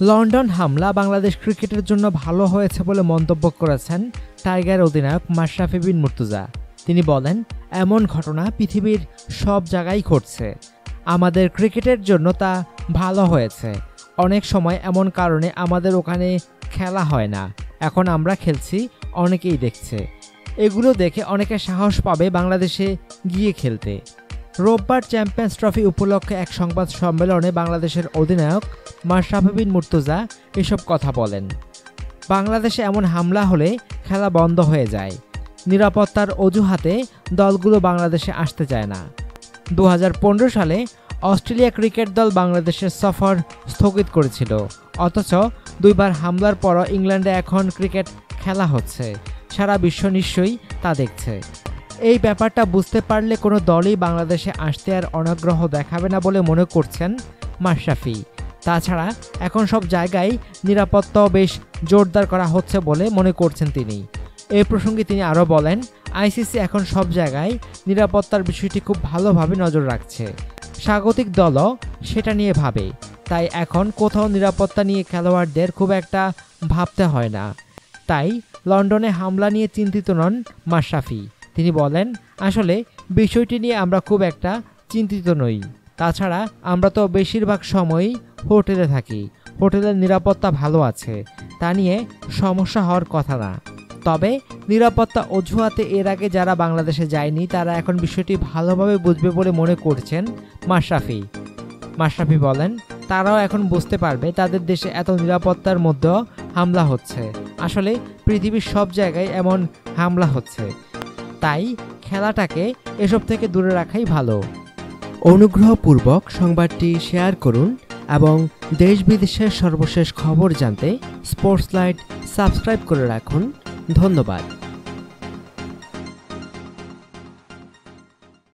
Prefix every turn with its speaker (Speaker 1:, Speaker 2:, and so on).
Speaker 1: London হামলা বাংলাদেশ ক্রিকেটের জন্য ভালো হয়েছে বলে মন্তব্য করেছেন টাইগার অধিনায়ক মাশরাফি বিন মুর্তুজা। তিনি বলেন, এমন ঘটনা পৃথিবীর সব জায়গায় ঘটছে। আমাদের ক্রিকেটের জন্য তা ভালো হয়েছে। অনেক সময় এমন কারণে আমাদের ওখানে খেলা হয় না। এখন আমরা খেলছি, অনেকেই দেখছে। এগুলো দেখে অনেকে সাহস পাবে বাংলাদেশে গিয়ে খেলতে। রোববার চ্যাম্পিয়ন্স ট্রফি উপলক্ষে এক সংবাদ সম্মেলনে বাংলাদেশের অধিনায়ক মাশরাফি মুর্তুজা এসব কথা বলেন। বাংলাদেশে এমন হামলা হলে খেলা বন্ধ হয়ে যায়। নিরাপত্তার অজুহাতে দলগুলো বাংলাদেশে আসতে চায় না। দু হাজার পনেরো সালে অস্ট্রেলিয়া ক্রিকেট দল বাংলাদেশের সফর স্থগিত করেছিল। অথচ দুইবার হামলার পরও ইংল্যান্ডে এখন ক্রিকেট খেলা হচ্ছে। সারা বিশ্ব নিশ্চয়ই তা দেখছে। এই ব্যাপারটা বুঝতে পারলে কোনো দলই বাংলাদেশে আসতে আর অনাগ্রহ দেখাবে না বলে মনে করছেন মাশরাফি। তাছাড়া এখন সব জায়গায় নিরাপত্তাও বেশ জোরদার করা হচ্ছে বলে মনে করছেন তিনি। এই প্রসঙ্গে তিনি আরও বলেন, আইসিসি এখন সব জায়গায় নিরাপত্তার বিষয়টি খুব ভালোভাবে নজর রাখছে। স্বাগতিক দলও সেটা নিয়ে ভাবে। তাই এখন কোথাও নিরাপত্তা নিয়ে খেলোয়াড়দের খুব একটা ভাবতে হয় না। তাই লন্ডনে হামলা নিয়ে চিন্তিত নন মাশরাফি। তিনি বলেন, আসলে বিষয়টি নিয়ে আমরা খুব একটা চিন্তিত নই। তাছাড়া আমরা তো বেশিরভাগ সময়ই হোটেলে থাকি। হোটেলের নিরাপত্তা ভালো আছে। তা নিয়ে সমস্যা হওয়ার কথা না। তবে নিরাপত্তা অজুহাতে এর আগে যারা বাংলাদেশে যায়নি, তারা এখন বিষয়টি ভালোভাবে বুঝবে বলে মনে করছেন মাশরাফি। মাশরাফি বলেন, তারাও এখন বুঝতে পারবে তাদের দেশে এত নিরাপত্তার মধ্যেও হামলা হচ্ছে। আসলে পৃথিবীর সব জায়গায় এমন হামলা হচ্ছে। তাই খেলাটাকে এসব থেকে দূরে রাখাই ভালো। অনুগ্রহপূর্বক সংবাদটি শেয়ার করুন এবং দেশ বিদেশের সর্বশেষ খবর জানতে স্পোর্টস লাইট সাবস্ক্রাইব করে রাখুন। ধন্যবাদ।